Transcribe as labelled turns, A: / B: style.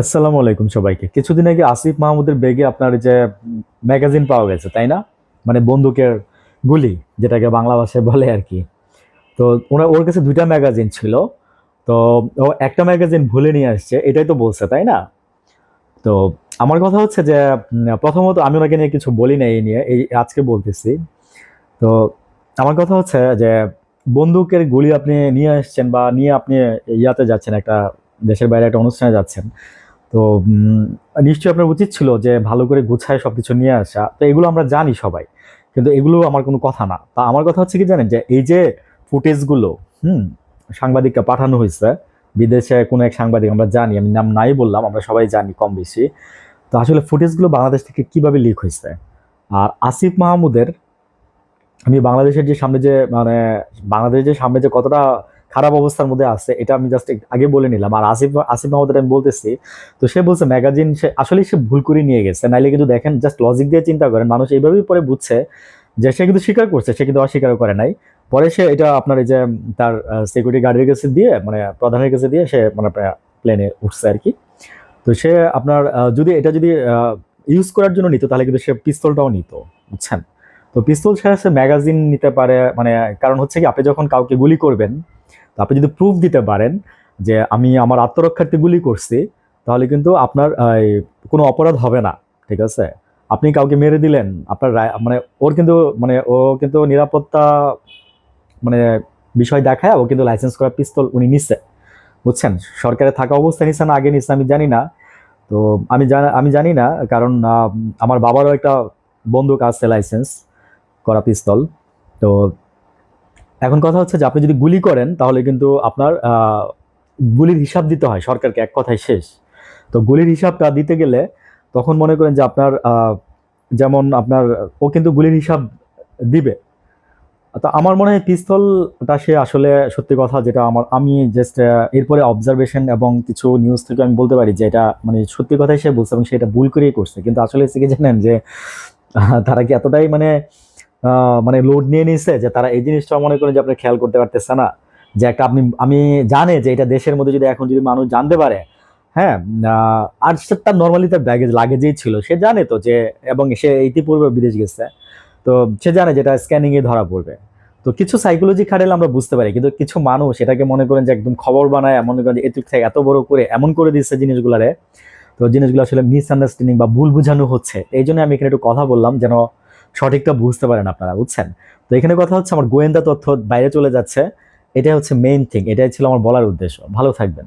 A: আসসালামু আলাইকুম সবাইকে। কিছুদিন আগে আসিফ মাহমুদের বেগে আপনার যে ম্যাগাজিন পাওয়া গেছে, তাই না? মানে বন্দুকের গুলি, যেটাকে বাংলা ভাষায় বলে আর কি। তো ওনার, ওর কাছে দুইটা ম্যাগাজিন ছিল। তো ও একটা ম্যাগাজিন ভুলে নিয়ে আসছে, এটাই তো বলছে, তাই না? তো আমার কথা হচ্ছে যে প্রথমত আমি ওনাকে নিয়ে কিছু বলি না এই নিয়ে, এই আজকে বলতেছি। তো আমার কথা হচ্ছে যে, বন্দুকের গুলি আপনি নিয়ে আসছেন বা নিয়ে আপনি ইয়াতে যাচ্ছেন, একটা দেশের বাইরে একটা অনুষ্ঠানে যাচ্ছেন তো নিশ্চয়ই আপনার উচিত ছিল যে ভালো করে গুছায় সবকিছু নিয়ে আসা। তো এগুলো আমরা জানি সবাই, কিন্তু এগুলো আমার কোনো কথা না। তা আমার কথা হচ্ছে কি জানেন যে, এই যে ফুটেজগুলো, হুম, সাংবাদিককে পাঠানো হয়েছে, বিদেশে কোনো এক সাংবাদিক, আমরা জানি, আমি নাম নাই বললাম, আমরা সবাই জানি কম বেশি। তো আসলে ফুটেজগুলো বাংলাদেশ থেকে কীভাবে লিক হয়েছে? আর আসিফ মাহমুদের, আমি বাংলাদেশের যে সামনে যে মানে বাংলাদেশের যে সামনে যে কতটা খারাপ অবস্থার মধ্যে আছে, এটা আমি জাস্ট আগে বলে নিলাম। আর আসিফ আসিফ মাহমুদের আমি বলতেছি, তো সে বলছে ম্যাগাজিন সে আসলে সে ভুল করে নিয়ে গেছে। নাইলে কিন্তু দেখেন জাস্ট লজিক দিয়ে চিন্তা করেন, মানুষ এইভাবেই পরে বুঝছে যে সে কিন্তু স্বীকার করছে, সে কিন্তু অস্বীকার করে নাই। পরে সে এটা আপনার এই যে, তার সিকিউরিটি গার্ডের কাছে দিয়ে মানে প্রধানের কাছে দিয়ে সে মানে প্লেনে উঠছে আর কি। তো সে আপনার যদি এটা যদি ইউজ করার জন্য নিত, তাহলে কিন্তু সে পিস্তলটাও নিত, বুঝছেন? তো পিস্তল ছাড়া সে ম্যাগাজিন নিতে পারে মানে কারণ হচ্ছে কি, আপনি যখন কাউকে গুলি করবেন তো আপনি যদি প্রুফ দিতে পারেন যে আমি আমার আত্মরক্ষার্থে গুলি করছি, তাহলে কিন্তু আপনার কোনো অপরাধ হবে না, ঠিক আছে? আপনি কাউকে মেরে দিলেন, আপনার মানে ওর কিন্তু মানে ও কিন্তু নিরাপত্তা মানে বিষয় দেখায়, ও কিন্তু লাইসেন্স করা পিস্তল উনি নিচ্ছে বুঝছেন? সরকারে থাকা অবস্থায় নিচ্ছে না, আগে নিচ্ছে আমি জানি না। তো আমি জানি আমি জানি না, কারণ আমার বাবারও একটা বন্দুক আছে লাইসেন্স করা পিস্তল তো এখন কথা হচ্ছে যে আপনি যদি গুলি করেন, তাহলে কিন্তু আপনার গুলির হিসাব দিতে হয়, সরকারকে এক কথায় শেষ। তো গুলির হিসাবটা দিতে গেলে তখন মনে করেন যে আপনার যেমন আপনার, ও কিন্তু গুলির হিসাব দিবে। তো আমার মনে হয় পিস্তলটা সে আসলে সত্যি কথা যেটা আমার, আমি জাস্ট এরপরে অবজারভেশন এবং কিছু নিউজ থেকে আমি বলতে পারি যে এটা মানে সত্যি কথাই সে বলছে এবং সেটা ভুল করেই করছে। কিন্তু আসলে সে জানেন যে তারা কি এতটাই মানে মানে লোড নিয়ে নিছে যে তারা এই জিনিসটা মনে করেন যে আপনি খেয়াল করতে পারতেছে না। যে একটা আপনি, আমি জানে যে এটা দেশের মধ্যে যদি এখন যদি মানুষ জানতে পারে হ্যাঁ আর সে তার নর্মালি তার ব্যাগেজ লাগেজেই ছিল। সে জানে তো যে, এবং সে ইতিপূর্বে বিদেশ গেছে। তো সে জানে যেটা স্ক্যানিং এ ধরা পড়বে। তো কিছু সাইকোলজি খাটালে আমরা বুঝতে পারি, কিন্তু কিছু মানুষ এটাকে মনে করেন যে একদম খবর বানায়, মনে করেন যে এটুক থেকে এত বড় করে এমন করে দিচ্ছে জিনিসগুলারে। তো জিনিসগুলো আসলে মিসআন্ডারস্ট্যান্ডিং বা ভুল বোঝানো হচ্ছে। এই জন্য আমি এখানে একটু কথা বললাম, যেন সঠিকটা বুঝতে পারেন আপনারা, বুঝছেন? তো এখানে কথা হচ্ছে আমার গোয়েন্দা তথ্য বাইরে চলে যাচ্ছে। এটাই হচ্ছে মেইন থিং এটাই ছিল আমার বলার উদ্দেশ্য। ভালো থাকবেন।